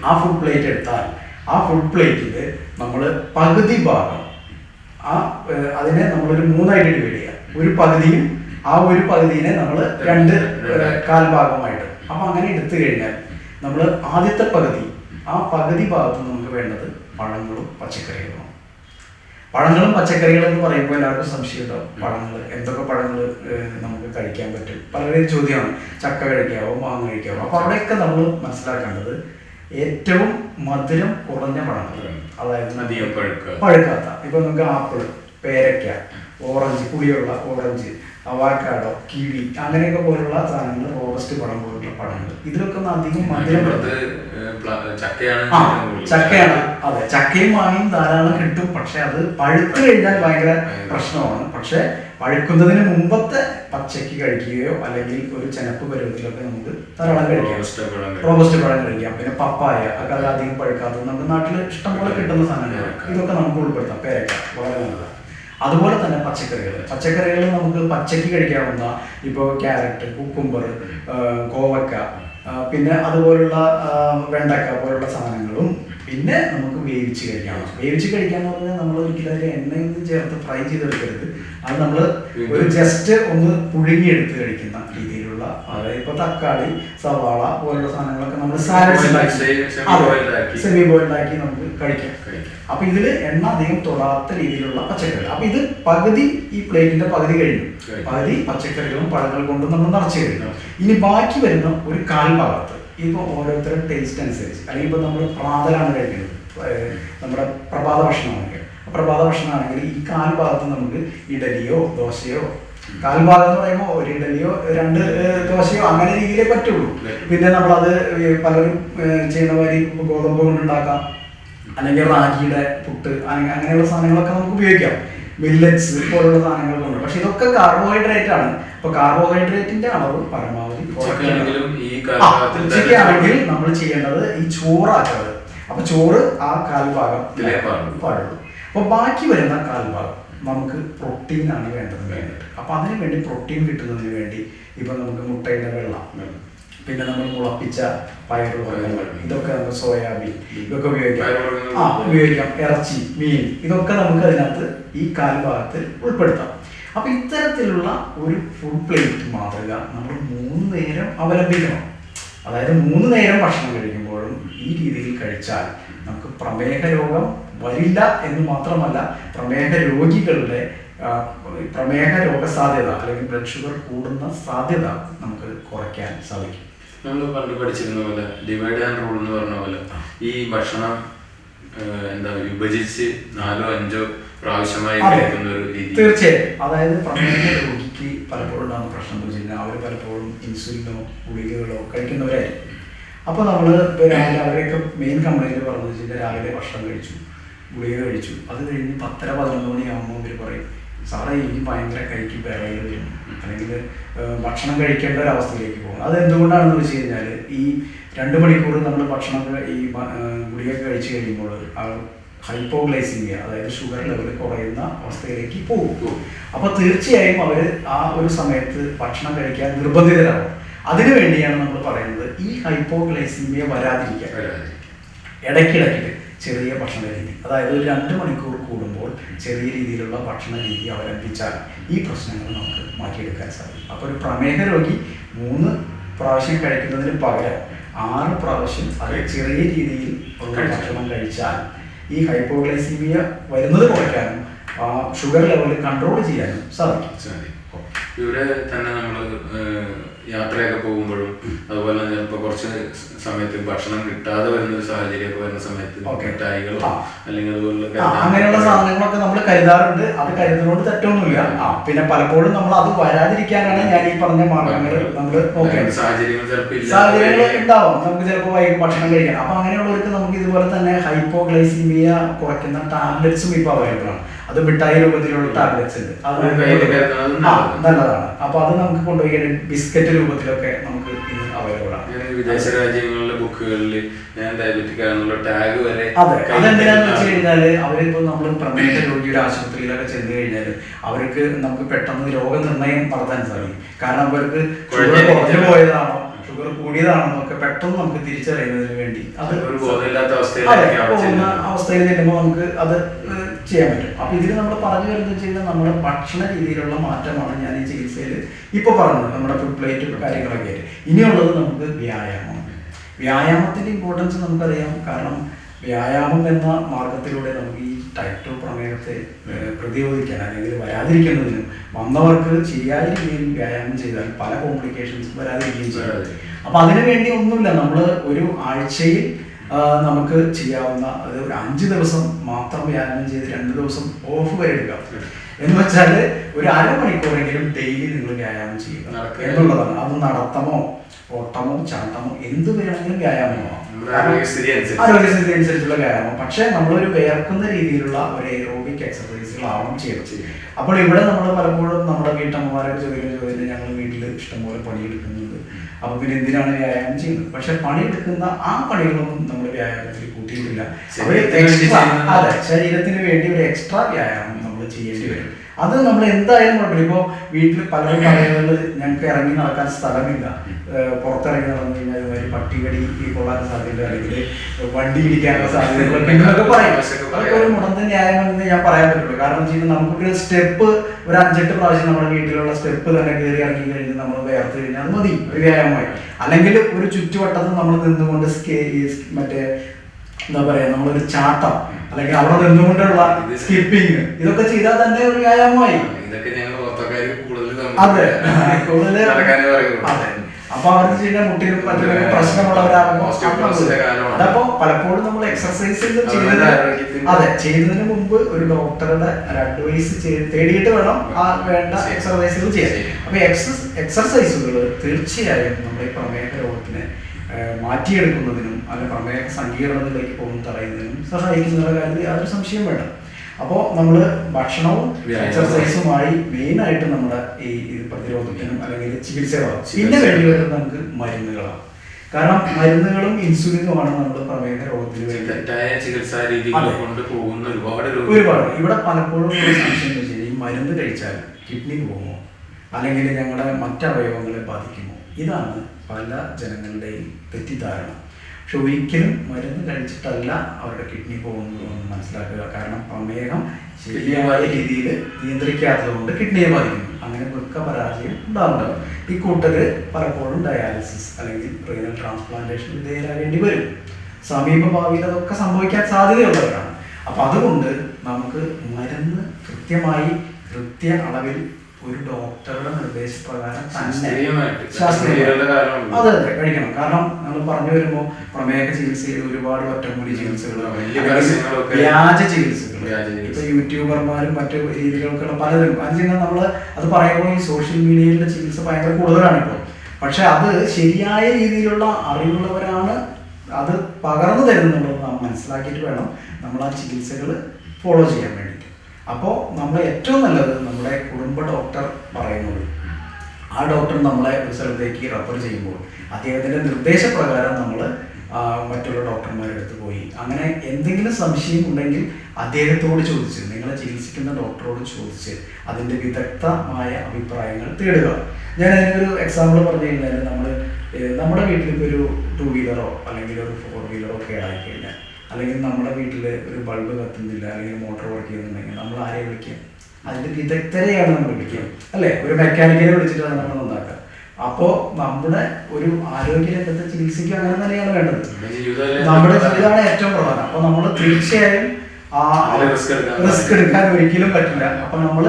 ആ ഫുഡ് പ്ലേറ്റ് എടുത്താൽ ആ ഫുഡ് പ്ലേറ്റിൽ നമ്മൾ പകുതി ഭാഗം ആ അതിനെ നമ്മളൊരു മൂന്നായിട്ട് ഡിവൈഡ് ചെയ്യുക ഒരു പകുതിയും ആ ഒരു പകുതിനെ നമ്മൾ രണ്ട് കാൽഭാഗമായിട്ട് കാൽ ഭാഗമായിട്ട്. അപ്പൊ അങ്ങനെ എടുത്തു കഴിഞ്ഞാൽ നമ്മൾ ആദ്യത്തെ പകുതി ആ പകുതി ഭാഗത്ത് നമുക്ക് വേണ്ടത് പഴങ്ങളും പച്ചക്കറികളുമാണ് പഴങ്ങളും പച്ചക്കറികളും എന്ന് പറയുമ്പോൾ എല്ലാവർക്കും സംശയം ഉണ്ടാവും. പഴങ്ങൾ എന്തൊക്കെ പഴങ്ങൾ നമുക്ക് കഴിക്കാൻ പറ്റും? പലരുടെയും ചോദ്യമാണ്. ചക്ക കഴിക്കാവോ മാങ്ങ കഴിക്കാവോ? അപ്പോൾ അവിടെയൊക്കെ നമ്മൾ മനസ്സിലാക്കേണ്ടത് ഏറ്റവും മധുരം കുറഞ്ഞ പഴങ്ങൾ അതായത്. പഴുക്കാത്ത. ഇപ്പൊ നമുക്ക് ആപ്പിൾ പേരയ്ക്ക ഓറഞ്ച് പുളിയുള്ള ഓറഞ്ച്. അവാക്കാഡോ കിവി അങ്ങനെയൊക്കെ പോലുള്ള സാധനങ്ങൾ റോബസ്റ്റ് പഴം പോലുള്ള പഴങ്ങൾ ഇതിലൊക്കെ അധികം മധുരം ചക്കയാണ് അതെ ചക്കയും വാങ്ങിയും ധാരാളം കിട്ടും. പക്ഷെ അത് പഴുത്തു കഴിഞ്ഞാൽ ഭയങ്കര പ്രശ്നമാണ്. പക്ഷെ പഴുക്കുന്നതിന് മുമ്പത്തെ പച്ചയ്ക്ക് കഴിക്കുകയോ അല്ലെങ്കിൽ ഒരു ചെനപ്പ് പരുവത്തിലൊക്കെ നമുക്ക് ധാരാളം കഴിക്കാം. റോബസ്റ്റ പഴം കഴിക്കാം. പിന്നെ പപ്പായ ഒക്കെ അധികം പഴുക്കാത്തത് നമ്മുടെ നാട്ടിൽ ഇഷ്ടംപോലെ കിട്ടുന്ന സാധനങ്ങളാണ്. ഇതൊക്കെ നമുക്ക് ഉൾപ്പെടുത്താം. പേരക്ക വളരെ നല്ലതാണ്. അതുപോലെ തന്നെ പച്ചക്കറികൾ. പച്ചക്കറികൾ നമുക്ക് പച്ചക്ക് കഴിക്കാവുന്ന ഇപ്പോൾ ക്യാരറ്റ് കുക്കുംബർ കോവക്ക പിന്നെ അതുപോലുള്ള വെണ്ടക്ക പോലുള്ള സാധനങ്ങളും പിന്നെ നമുക്ക് വേവിച്ച് കഴിക്കാം. വേവിച്ച് കഴിക്കാന്ന് പറഞ്ഞാൽ നമ്മൾ ഒരിക്കലും അതിൽ എണ്ണയും ചേർത്ത് ഫ്രൈ ചെയ്തെടുക്കരുത്. അത് നമ്മൾ ഒരു ജസ്റ്റ് ഒന്ന് പുഴുങ്ങിയെടുത്ത് കഴിക്കുന്ന അതായത് ഇപ്പൊ തക്കാളി സവാള പോലുള്ള സാധനങ്ങളൊക്കെ നമ്മൾ. സെമി ബോയിൽഡ് ആക്കി നമുക്ക് കഴിക്കാം. അപ്പൊ ഇതിൽ എണ്ണ അധികം തൊടാത്ത രീതിയിലുള്ള പച്ചക്കറി അപ്പൊ ഇത് പകുതി ഈ പ്ലേറ്റിന്റെ പകുതി കഴിഞ്ഞു. പകുതി പച്ചക്കറികളും പഴങ്ങൾ കൊണ്ടും നമ്മൾ നിറച്ച് കഴിഞ്ഞു. ഇനി ബാക്കി വരുന്ന ഒരു കാൽ ഭാഗത്ത് ഇപ്പൊ ഓരോരുത്തരുടെ ടേസ്റ്റ് അനുസരിച്ച് അല്ലെങ്കിൽ ഇപ്പൊ നമ്മൾ പ്രാതലാണ് കഴിക്കുന്നത്. നമ്മുടെ പ്രഭാത ഭക്ഷണമാണെങ്കിൽ. പ്രഭാത ഭക്ഷണമാണെങ്കിൽ ഈ കാൽ ഭാഗത്ത് നമുക്ക് ഇഡലിയോ ദോശയോ കാൽ ഭാഗം എന്ന് പറയുമ്പോൾ ഒരു ഇഡലിയോ രണ്ട് ദോശയോ അങ്ങനെ രീതിയിലേ പറ്റുള്ളൂ. പറ്റും. പിന്നെ നമ്മളത് പലരും ചെയ്യുന്ന മാതിരി ഗോതമ്പ് കൊണ്ടുണ്ടാക്കാം അല്ലെങ്കിൽ റാഗിയുടെ പുട്ട് അങ്ങനെ അങ്ങനെയുള്ള സാധനങ്ങളൊക്കെ നമുക്ക് ഉപയോഗിക്കാം. മില്ലറ്റ്സ് പോലുള്ള സാധനങ്ങൾ കൊണ്ട് പക്ഷെ ഇതൊക്കെ കാർബോഹൈഡ്രേറ്റ് ആണ്. അപ്പൊ കാർബോഹൈഡ്രേറ്റിന്റെ അളവ് പരമാവധി ഉച്ചയ്ക്കാണെങ്കിൽ നമ്മൾ ചെയ്യേണ്ടത് ഈ ചോറാക്കരുത്. അപ്പൊ ചോറ് ആ കാൽഭാഗം പാടുള്ളൂ. അപ്പൊ ബാക്കി വരുന്ന കാൽഭാഗം നമുക്ക് പ്രോട്ടീൻ ആണ് വേണ്ടത് വേണ്ടിട്ട് അപ്പൊ അതിന് വേണ്ടി പ്രോട്ടീൻ കിട്ടുന്നതിന് വേണ്ടി ഇപ്പൊ നമുക്ക് മുട്ടയുടെ വെള്ളം പിന്നെ നമ്മൾ മുളപ്പിച്ച പയറുവർഗങ്ങൾ ഇതൊക്കെ നമുക്ക് സോയാബീൻ ഇതൊക്കെ ഉപയോഗിക്കാം. ആ ഉപയോഗിക്കാം. ഇറച്ചി മീൻ ഇതൊക്കെ നമുക്ക് അതിനകത്ത് ഈ കാൽഭാഗത്തിൽ ഉൾപ്പെടുത്താം. അപ്പൊ ഇത്തരത്തിലുള്ള ഒരു ഫുഡ് പ്ലേറ്റ് മാതൃക നമ്മൾ മൂന്ന് നേരം അവലംബിക്കണം. അതായത് മൂന്ന് നേരം ഭക്ഷണം കഴിക്കുമ്പോഴും ഈ രീതിയിൽ കഴിച്ചാൽ നമുക്ക് പ്രമേഹ രോഗം വരില്ല എന്ന് മാത്രമല്ല പ്രമേഹ രോഗികളുടെ പ്രമേഹ രോഗസാധ്യത അല്ലെങ്കിൽ ബ്ലഡ് ഷുഗർ കൂടുന്ന സാധ്യത നമുക്ക് കുറയ്ക്കാൻ സാധിക്കും. നമ്മൾ പണ്ട് പഠിച്ചിരുന്ന പോലെ ഡിവൈഡ് ആൻഡ് റൂൾ എന്ന് പറഞ്ഞ പോലെ ഈ ഭക്ഷണം എന്താ വിഭജിച്ച് നാലോ അഞ്ചോ പ്രാവശ്യമായി. കഴിക്കുന്ന ഒരു രീതി. തീർച്ചയായും. അതായത് പ്രമേഹ രോഗിക്ക് പലപ്പോഴും ഉണ്ടാകുന്ന പ്രശ്നം എന്ന് വെച്ച് കഴിഞ്ഞാൽ അവർ പലപ്പോഴും ഇൻസുലിനോ ഗുളികകളോ കഴിക്കുന്നവരായിരിക്കും. അപ്പോൾ നമ്മൾ രാവിലെ അവരെയൊക്കെ മെയിൻ കംപ്ലൈന്റ് പറഞ്ഞു വെച്ച് കഴിഞ്ഞാൽ രാവിലെ ഭക്ഷണം കഴിച്ചു ഗുളിക കഴിച്ചു. അത് കഴിഞ്ഞ് പത്തര പതിനൊന്ന് മണിയാകുമ്പോൾ ഇവർ പറയും സാറേ എനിക്ക് ഭയങ്കര കൈക്ക് വിറയൽ അല്ലെങ്കിൽ ഭക്ഷണം കഴിക്കേണ്ട ഒരു അവസ്ഥയിലേക്ക് പോകും അത് എന്തുകൊണ്ടാണെന്ന് വെച്ച് കഴിഞ്ഞാൽ ഈ രണ്ട് മണിക്കൂർ നമ്മൾ ഭക്ഷണം ഈ ഗുളിക കഴിച്ചു കഴിയുമ്പോൾ ആ ഹൈപ്പോഗ്ലൈസിമിയ അതായത് ഷുഗർ ലെവൽ കുറയുന്ന അവസ്ഥയിലേക്ക് പോകും. അപ്പോൾ തീർച്ചയായും അവർ ആ ഒരു സമയത്ത് ഭക്ഷണം കഴിക്കാൻ നിർബന്ധിതരാകും അതിനു വേണ്ടിയാണ് നമ്മൾ പറയുന്നത് ഈ ഹൈപ്പോഗ്ലൈസിമിയ വരാതിരിക്കാൻ. ഇടയ്ക്കിടയ്ക്ക് ചെറിയ ഭക്ഷണ രീതി അതായത് ഒരു രണ്ട് മണിക്കൂർ കൂടുമ്പോൾ ചെറിയ രീതിയിലുള്ള ഭക്ഷണ രീതി അവലംബിച്ചാൽ ഈ പ്രശ്നങ്ങൾ നമുക്ക് മാറ്റിയെടുക്കാൻ സാധിക്കും. അപ്പോൾ ഒരു പ്രമേഹ രോഗി മൂന്ന് പ്രാവശ്യം കഴിക്കുന്നതിന് പകരം ആറ് പ്രാവശ്യം അത് ചെറിയ രീതിയിൽ ഉള്ള ഭക്ഷണം കഴിച്ചാൽ ഈ ഹൈപ്പോഗ്ലൈസീമിയ വരുന്നത് കുറയ്ക്കാനും ആ ഷുഗർ ലെവൽ കൺട്രോൾ ചെയ്യാനും സാധിക്കും. ശരി. ഇവിടെ തന്നെ നമ്മൾ യാത്രയൊക്കെ പോകുമ്പോഴും അതുപോലെ തന്നെ ചിലപ്പോൾ കുറച്ച് സമയത്ത് ഭക്ഷണം കിട്ടാതെ വരുന്ന ഒരു സാഹചര്യമൊക്കെ വരുന്ന സമയത്ത്. മിഠായികളോ. അല്ലെങ്കിൽ അതുപോലെ അങ്ങനെയുള്ള സാധനങ്ങളൊക്കെ നമ്മൾ കരുതാറുണ്ട്. അത് കരുതുന്നതുകൊണ്ട് തെറ്റൊന്നുമില്ല. പിന്നെ പലപ്പോഴും നമ്മൾ അത് വരാതിരിക്കാനാണ് ഞാൻ ഈ പറഞ്ഞ മാർഗങ്ങൾ നമ്മൾ സാഹചര്യങ്ങൾ ചിലപ്പോൾ സാഹചര്യങ്ങൾ ഉണ്ടാവും. നമുക്ക് ചിലപ്പോൾ വൈകി ഭക്ഷണം കഴിക്കണം. അപ്പൊ അങ്ങനെയുള്ളവർക്ക് നമുക്ക് ഇതുപോലെ തന്നെ ഹൈപ്പോഗ്ലൈസീമിയ കുറയ്ക്കുന്ന ടാബ്ലറ്റ്സും ഇപ്പൊ അവൈലബിൾ ആണ്. അത് മിഠായി രൂപത്തിലുള്ള ടാബ്ലറ്റ്സ് ഉണ്ട്. അത് നല്ലതാണ്. അപ്പൊ അത് നമുക്ക് കൊണ്ടുപോയി ബിസ്ക്കറ്റ് രൂപത്തിലൊക്കെ നമുക്ക് ഇന്ന് അവൈലബിൾ ആണ്. വിദേശ രാജ്യങ്ങളിലെ ബുക്കുകളിൽ ഞാൻ ഡയബറ്റിക് ആണെന്നുള്ള ടാഗ് വരെ അതെ. അതെന്തിനാന്ന് വെച്ച് കഴിഞ്ഞാൽ അവരിപ്പോ നമ്മൾ പ്രമേഹ രോഗിയുടെ ആശുപത്രിയിലൊക്കെ ചെന്ന് കഴിഞ്ഞാൽ അവർക്ക് നമുക്ക് പെട്ടെന്ന് രോഗനിർണയം നടത്താൻ സാധിക്കും. കാരണം അവർക്ക് കുറഞ്ഞു പോയതാണോ ഷുഗർ കൂടിയതാണോ ഒക്കെ പെട്ടെന്ന് നമുക്ക് തിരിച്ചറിയുന്നതിന് വേണ്ടി. അത് അവസ്ഥയിൽ ചെല്ലുമ്പോൾ നമുക്ക് അത് ചെയ്യാൻ പറ്റും. അപ്പൊ ഇതിൽ നമ്മൾ പറഞ്ഞു വരുന്നത് വെച്ച് കഴിഞ്ഞാൽ നമ്മുടെ ഭക്ഷണ രീതിയിലുള്ള മാറ്റമാണ് ഞാൻ ഈ ചികിത്സയിൽ ഇപ്പൊ പറഞ്ഞത്. നമ്മുടെ ഫുഡ് പ്ലേറ്റ് കാര്യങ്ങളൊക്കെ ആയിട്ട്. ഇനിയുള്ളത് നമുക്ക് വ്യായാമം. വ്യായാമത്തിന്റെ ഇമ്പോർട്ടൻസ് നമുക്കറിയാം. കാരണം വ്യായാമം എന്ന മാർഗത്തിലൂടെ നമുക്ക് ഈ ടൈറ്റോ ടു പ്രമേഹത്തെ പ്രതിരോധിക്കാൻ അല്ലെങ്കിൽ വരാതിരിക്കുന്നതിനും വന്നവർക്ക് ശരിയായ രീതിയിൽ വ്യായാമം ചെയ്താൽ പല കോംപ്ലിക്കേഷൻസും വരാതിരിക്കുകയും ചെയ്യും. അപ്പൊ അതിനു വേണ്ടി ഒന്നുമില്ല. നമ്മൾ ഒരു ആഴ്ചയിൽ നമുക്ക് ചെയ്യാവുന്ന അത് ഒരു അഞ്ച് ദിവസം മാത്രം വ്യായാമം ചെയ്ത് രണ്ട് ദിവസം ഓഫ് വരെ എടുക്കാം എന്ന് വെച്ചാൽ ഒരു അരമണിക്കൂറെങ്കിലും ഡെയിലി നിങ്ങൾ വ്യായാമം ചെയ്യുക നടക്കുക. എന്നുള്ളതാണ് അത് നടത്തമോ ഓട്ടമോ ചാട്ടമോ എന്ത് വേണമെങ്കിലും വ്യായാമമോ ആരോഗ്യസ്ഥിതി അനുസരിച്ച്. ആരോഗ്യസ്ഥിതി അനുസരിച്ചുള്ള വ്യായാമം പക്ഷേ നമ്മളൊരു വേർക്കുന്ന രീതിയിലുള്ള ഒരു എറോബിക് എക്സർസൈസുകളാവണം ചെയ്യണം ചെയ്യണം. അപ്പോൾ ഇവിടെ നമ്മൾ പലപ്പോഴും നമ്മുടെ വീട്ടമ്മമാരോട് ചോദിക്കുന്ന ചോദ്യം ഞങ്ങൾ വീട്ടിൽ ഇഷ്ടംപോലെ പണിയെടുക്കുന്നുണ്ട്. അപ്പൊ പിന്നെ എന്തിനാണ് വ്യായാമം ചെയ്യുന്നത്? പക്ഷെ പണിയെടുക്കുന്ന ആ പണികളൊന്നും നമ്മൾ വ്യായാമത്തിൽ കൂട്ടിയിട്ടില്ല. ശരീരത്തിന് വേണ്ടി ഒരു എക്സ്ട്രാ വ്യായാമം ചെയ്യേണ്ടി വരും അത് നമ്മൾ എന്തായാലും കുഴപ്പമില്ല ഇപ്പോൾ വീട്ടിൽ പലരും പറയുന്നത് ഞങ്ങൾക്ക് ഇറങ്ങി നടക്കാൻ സ്ഥലമില്ല. പുറത്തിറങ്ങി നടന്നു കഴിഞ്ഞാൽ ഒരു പട്ടികടി കൊള്ളാൻ സാധ്യത അല്ലെങ്കിൽ വണ്ടി ഇടിക്കാനുള്ള സാധ്യതകളൊക്കെ എന്നൊക്കെ പറയും. അതൊക്കെ ഒരു മുടന്ത ന്യായമെന്ന് ഞാൻ പറയാൻ പറ്റുള്ളൂ കാരണം വെച്ച് കഴിഞ്ഞാൽ നമുക്കൊരു സ്റ്റെപ്പ് ഒരു അഞ്ചെട്ട് പ്രാവശ്യം നമ്മുടെ വീട്ടിലുള്ള സ്റ്റെപ്പ് തന്നെ കയറി ഇറങ്ങി കഴിഞ്ഞ് നമ്മൾ വേർത്ത് കഴിഞ്ഞാൽ മതി. ഒരു വ്യായാമമായി. അല്ലെങ്കിൽ ഒരു ചുറ്റുവട്ടത്ത് നമ്മൾ നിന്നുകൊണ്ട് സ്കേ മറ്റേ എന്താ പറയാ നമ്മളൊരു ചാട്ടം അല്ലെങ്കിൽ അവിടെ നിന്നുകൊണ്ടുള്ള സ്കിപ്പിങ് ഇതൊക്കെ ചെയ്താൽ തന്നെ ഒരു വ്യായാമമായി. ഇതൊക്കെ ഞങ്ങൾ ഓർത്തക്കാര് കൂടുതൽ അതെ അപ്പൊ അവർക്ക് ചെയ്യുന്ന മുട്ടിനും മറ്റൊരു പ്രശ്നമുള്ളവരാകുമ്പോൾ. അതപ്പോ പലപ്പോഴും നമ്മൾ എക്സർസൈസ് അവരുടെ അതെ ചെയ്യുന്നതിന് മുമ്പ് ഒരു ഡോക്ടറുടെ ഒരു അഡ്വൈസ് തേടിയിട്ട് വേണം ആ വേണ്ട എക്സസൈസുകൾ ചെയ്യാൻ. അപ്പൊ എക്സർസൈസുകൾ തീർച്ചയായും നമ്മുടെ പ്രമേഹ രോഗത്തിനെ മാറ്റിയെടുക്കുന്നതിനും അല്ലെ പ്രമേയ സങ്കീർണതയിലേക്ക് പോകുന്ന തടയുന്നതിനും സഹായിക്കുന്ന കാര്യത്തിൽ യാതൊരു സംശയം വേണ്ട. അപ്പോൾ നമ്മൾ ഭക്ഷണവും. എക്സർസൈസുമായി മെയിൻ ആയിട്ട് നമ്മുടെ ഈ ഇത് പ്രതിരോധത്തിനും അല്ലെങ്കിൽ ചികിത്സകളാണ് പിന്നെ. വേണ്ടി വരുന്നത് നമുക്ക് മരുന്നുകളാണ്. കാരണം മരുന്നുകളും ഇൻസുലിനുമാണ് നമ്മുടെ പ്രമേഹ രോഗത്തിന് വേണ്ടി. തെറ്റായ ചികിത്സാ രീതികൾ അതെ. കൊണ്ട് പോകുന്ന ഒരുപാട് ഒരുപാട്. ഇവിടെ പലപ്പോഴും ഒരു സംശയം എന്ന് ഈ മരുന്ന് കഴിച്ചാൽ കിഡ്നി പോകുമോ? അല്ലെങ്കിൽ ഞങ്ങളുടെ മറ്റവയവങ്ങളെ ബാധിക്കുമോ? ഇതാണ് പല ജനങ്ങളുടെയും തെറ്റിദ്ധാരണ. പക്ഷെ ഒരിക്കലും മരുന്ന് കഴിച്ചിട്ടല്ല അവരുടെ കിഡ്നി പോകുന്നത് എന്ന് മനസ്സിലാക്കുക. കാരണം പ്രമേഹം ശരിയായ രീതിയിൽ നിയന്ത്രിക്കാത്തത് കൊണ്ട് കിഡ്നിയെ ബാധിക്കുന്നു. അങ്ങനെ വൃക്ക പരാജയം ഉണ്ടാവുന്നുണ്ടാവും. ഈ കൂട്ടര് പലപ്പോഴും ഡയാലിസിസ് അല്ലെങ്കിൽ റീനൽ ട്രാൻസ്പ്ലാന്റേഷൻ വിധേയരാകേണ്ടി വരും. സമീപ ഭാവിയിൽ അതൊക്കെ സംഭവിക്കാൻ സാധ്യതയുള്ളവരാണ്. അപ്പൊ അതുകൊണ്ട് നമുക്ക് മരുന്ന് കൃത്യമായി കൃത്യ അളവിൽ ഒരു ഡോക്ടറുടെ നിർദ്ദേശപ്രകാരം തന്നെ അതെ അതെ കഴിക്കണം. കാരണം നമ്മൾ പറഞ്ഞു വരുമ്പോൾ പ്രമേഹ ചികിത്സയിൽ ഒരുപാട് ഒറ്റമൂലി ചികിത്സകൾ. വ്യാജ ചികിത്സകൾ ചികിത്സ. ഇപ്പൊ യൂട്യൂബർമാരും മറ്റു രീതികൾക്കുള്ള പലതും അത് ചെയ്യുന്ന നമ്മൾ അത് പറയുമ്പോൾ ഈ സോഷ്യൽ മീഡിയയിലെ ചികിത്സ ഭയങ്കര കൂടുതലാണ് ഇപ്പോൾ പക്ഷെ അത് ശരിയായ രീതിയിലുള്ള അറിവുള്ളവരാണ് അത് പകർന്നു തരുന്നുള്ളത് നാം മനസ്സിലാക്കിയിട്ട് വേണം നമ്മൾ ആ ചികിത്സകൾ ഫോളോ ചെയ്യാൻ വേണ്ടിയിട്ട് അപ്പോൾ നമ്മൾ ഏറ്റവും നല്ലത് നമ്മുടെ കുടുംബ ഡോക്ടർ പറയുന്നത്. ആ ഡോക്ടർ നമ്മളെ ഒരു സ്ഥലത്തേക്ക് റെഫർ ചെയ്യുമ്പോൾ അദ്ദേഹത്തിന്റെ നിർദ്ദേശപ്രകാരം നമ്മൾ മറ്റുള്ള ഡോക്ടർമാരുടെ അടുത്ത് പോയി. അങ്ങനെ എന്തെങ്കിലും സംശയം ഉണ്ടെങ്കിൽ അദ്ദേഹത്തോട് ചോദിച്ച് നിങ്ങളെ ചികിത്സിക്കുന്ന ഡോക്ടറോട് ചോദിച്ച് അതിന്റെ വിദഗ്ധമായ അഭിപ്രായങ്ങൾ തേടുക. ഞാൻ അതിനൊരു എക്സാമ്പിൾ പറഞ്ഞു കഴിഞ്ഞാൽ നമ്മൾ നമ്മുടെ വീട്ടിലിപ്പോൾ ഒരു ടു വീലറോ അല്ലെങ്കിൽ ഒരു ഫോർ വീലറോ കേടായി കഴിഞ്ഞാൽ അല്ലെങ്കിൽ നമ്മുടെ വീട്ടിൽ ഒരു ബൾബ് കത്തുന്നില്ല അല്ലെങ്കിൽ മോട്ടോർ വർക്ക് ചെയ്യുന്നുണ്ടെങ്കിൽ നമ്മൾ ആരെ വിളിക്കാം അതിന്റെ വിദഗ്ധരെയാണ് നമ്മൾ വിളിക്കുക അല്ലെ? ഒരു മെക്കാനിക്കലെ വിളിച്ചിട്ടാണ് നമ്മൾ നന്നാക്കുക. അപ്പോ നമ്മുടെ ഒരു ആരോഗ്യ രംഗത്തെ ചികിത്സയ്ക്ക് അങ്ങനെ തന്നെയാണ് വേണ്ടത്. നമ്മുടെ ജീവിതമാണ് ഏറ്റവും പ്രധാനം. അപ്പൊ നമ്മൾ തീർച്ചയായും ആ റിസ്ക് എടുക്കാൻ ഒരിക്കലും പറ്റില്ല. അപ്പൊ നമ്മൾ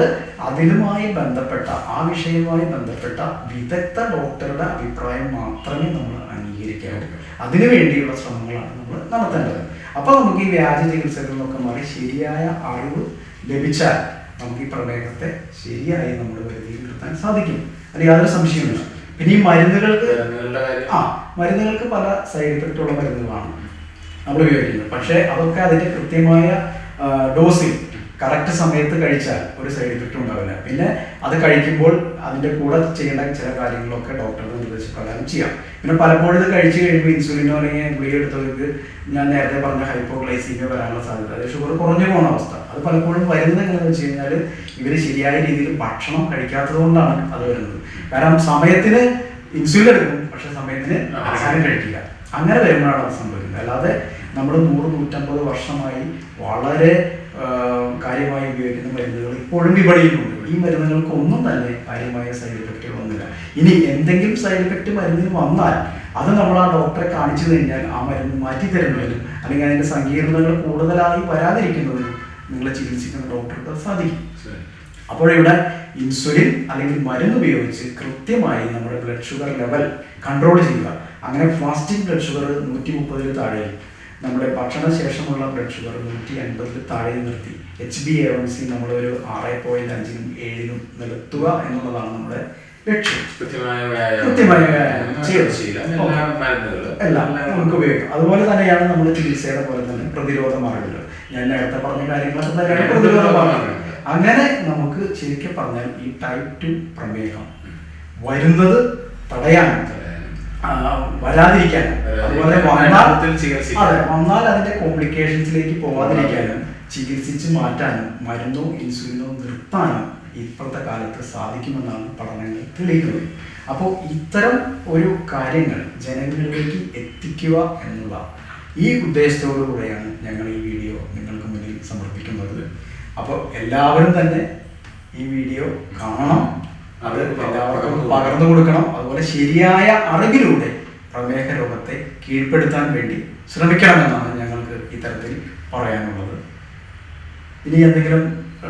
അതിലുമായി ബന്ധപ്പെട്ട ആ വിഷയവുമായി ബന്ധപ്പെട്ട വിദഗ്ധ ഡോക്ടറുടെ അഭിപ്രായം മാത്രമേ നമ്മൾ അംഗീകരിക്കാവൂ അതിനു വേണ്ടിയുള്ള ശ്രമങ്ങളാണ് നമ്മൾ നടത്തേണ്ടത്. അപ്പോൾ നമുക്ക് ഈ വ്യാജ ചികിത്സകളിൽ നിന്നൊക്കെ മാറി ശരിയായ അറിവ് ലഭിച്ചാൽ നമുക്ക് ഈ പ്രമേഹത്തെ ശരിയായി നമ്മൾ പരിധിയിൽ നിർത്താൻ സാധിക്കും. അത് യാതൊരു സംശയമില്ല പിന്നെ ഈ മരുന്നുകൾക്ക് ആ മരുന്നുകൾക്ക് പല സൈഡ് എഫക്റ്റുള്ള മരുന്നുകളാണ് നമ്മൾ ഉപയോഗിക്കുന്നത്. പക്ഷേ അതൊക്കെ അതിന്റെ കൃത്യമായ ഡോസിൽ കറക്റ്റ് സമയത്ത് കഴിച്ചാൽ ഒരു സൈഡ് ഇഫക്റ്റ് ഉണ്ടാവില്ല. പിന്നെ അത് കഴിക്കുമ്പോൾ അതിന്റെ കൂടെ ചെയ്യേണ്ട ചില കാര്യങ്ങളൊക്കെ ഡോക്ടറുടെ നിർദ്ദേശപ്രകാരം ചെയ്യാം. പിന്നെ പലപ്പോഴും ഇത് കഴിച്ചു കഴിയുമ്പോൾ ഇൻസുലിനോ അല്ലെങ്കിൽ ഗുളിക എടുത്തവർക്ക് ഞാൻ നേരത്തെ പറഞ്ഞ ഹൈപ്പോഗ്ലൈസീമിയ വരാനുള്ള സാധ്യത. അതായത് ഷുഗർ കുറഞ്ഞു പോകുന്ന അവസ്ഥ. അത് പലപ്പോഴും വരുന്നത് എങ്ങനെയാണെന്ന് വെച്ച് കഴിഞ്ഞാൽ ഇവർ ശരിയായ രീതിയിൽ ഭക്ഷണം കഴിക്കാത്തത് കൊണ്ടാണ് അത് വരുന്നത്. കാരണം സമയത്തിന് ഇൻസുലിൻ എടുക്കും പക്ഷെ സമയത്തിന് ആഹാരം കഴിക്കില്ല. അങ്ങനെ വരുമ്പോഴാണ് അത് സംഭവിക്കുന്നത്. അല്ലാതെ നമ്മൾ നൂറ് നൂറ്റമ്പത് വർഷമായി വളരെ കാര്യമായി ഉപയോഗിക്കുന്ന മരുന്നുകൾ ഇപ്പോഴും വിപണിയിലുണ്ട്. ഈ മരുന്നുകൾക്ക് ഒന്നും തന്നെ കാര്യമായ സൈഡ് എഫക്റ്റുകൾ ഒന്നുമില്ല. ഇനി എന്തെങ്കിലും സൈഡ് എഫക്റ്റ് മരുന്നിന് വന്നാൽ അത് നമ്മൾ ആ ഡോക്ടറെ കാണിച്ചു കഴിഞ്ഞാൽ ആ മരുന്ന് മാറ്റി തരുന്നതിനും അല്ലെങ്കിൽ അതിന്റെ സങ്കീർണതകൾ കൂടുതലായി വരാതിരിക്കുന്നതിനും നിങ്ങളെ ചികിത്സിക്കുന്ന ഡോക്ടർക്ക് സാധിക്കും. അപ്പോഴിവിടെ അപ്പോൾ ഇവിടെ ഇൻസുലിൻ അല്ലെങ്കിൽ മരുന്ന് ഉപയോഗിച്ച് കൃത്യമായി നമ്മുടെ ബ്ലഡ് ഷുഗർ ലെവൽ കൺട്രോൾ ചെയ്യുക. അങ്ങനെ ഫാസ്റ്റിംഗ് ബ്ലഡ് ഷുഗർ നൂറ്റി മുപ്പതിൽ താഴെ നമ്മുടെ ഭക്ഷണശേഷമുള്ള ബ്ലഡ് ഷുഗർ നൂറ്റി അൻപതിൽ താഴെ നിർത്തി. H B A one C നമ്മളൊരു ആറ് പോയിന്റ് അഞ്ചിനും ഏഴിനും നിർത്തുക എന്നുള്ളതാണ് നമ്മുടെ ലക്ഷ്യം. കൃത്യമായ വ്യായാമം. എല്ലാ നമുക്ക് ഉപയോഗിക്കാം. അതുപോലെ തന്നെയാണ് നമ്മൾ ചികിത്സയുടെ പോലെ തന്നെ പ്രതിരോധ മാർഗങ്ങൾ. ഞാൻ നേരത്തെ പറഞ്ഞ കാര്യങ്ങളൊക്കെ തന്നെയാണ് പ്രതിരോധ മാർഗങ്ങൾ. അങ്ങനെ നമുക്ക് ശരിക്കും പറഞ്ഞാൽ ഈ ടൈപ്പ് ടു പ്രമേഹം വരുന്നത് തടയാനും ആ, വരാതിരിക്കാനും അതുപോലെ വന്നാൽ. അതെ വന്നാൽ അതിന്റെ കോംപ്ലിക്കേഷൻസിലേക്ക് പോവാതിരിക്കാനും ചികിത്സിച്ച് മാറ്റാനും മരുന്നോ ഇൻസുലിനോ നിർത്താനും ഇപ്പോഴത്തെ കാലത്ത് സാധിക്കുമെന്നാണ് പഠനങ്ങൾ തെളിയിക്കുന്നത്. അപ്പോൾ ഇത്തരം ഒരു കാര്യങ്ങൾ ജനങ്ങളിലേക്ക് എത്തിക്കുക എന്നുള്ള ഈ ഉദ്ദേശത്തോടു കൂടെയാണ് ഞങ്ങൾ ഈ വീഡിയോ നിങ്ങൾക്ക് മുന്നിൽ സമർപ്പിക്കുന്നത്. അപ്പോൾ എല്ലാവരും തന്നെ ഈ വീഡിയോ കാണണം. അത് എല്ലാവർക്കും പകർന്നു കൊടുക്കണം. അതുപോലെ ശരിയായ അറിവിലൂടെ പ്രമേഹ രോഗത്തെ കീഴ്പ്പെടുത്താൻ വേണ്ടി ശ്രമിക്കണമെന്നാണ് ഞങ്ങൾക്ക് ഇത്തരത്തിൽ പറയാനുള്ളത്. ഇനി എന്തെങ്കിലും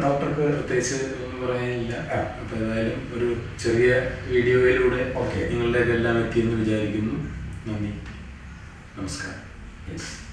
ഡോക്ടർക്ക് പ്രത്യേകിച്ച് പറയാനില്ല. അപ്പോൾ അപ്പൊ ഏതായാലും ഒരു ചെറിയ വീഡിയോയിലൂടെ ഓക്കെ. നിങ്ങളുടെ എല്ലാം എത്തിയെന്ന് വിചാരിക്കുന്നു. നന്ദി. നമസ്കാരം. Yes.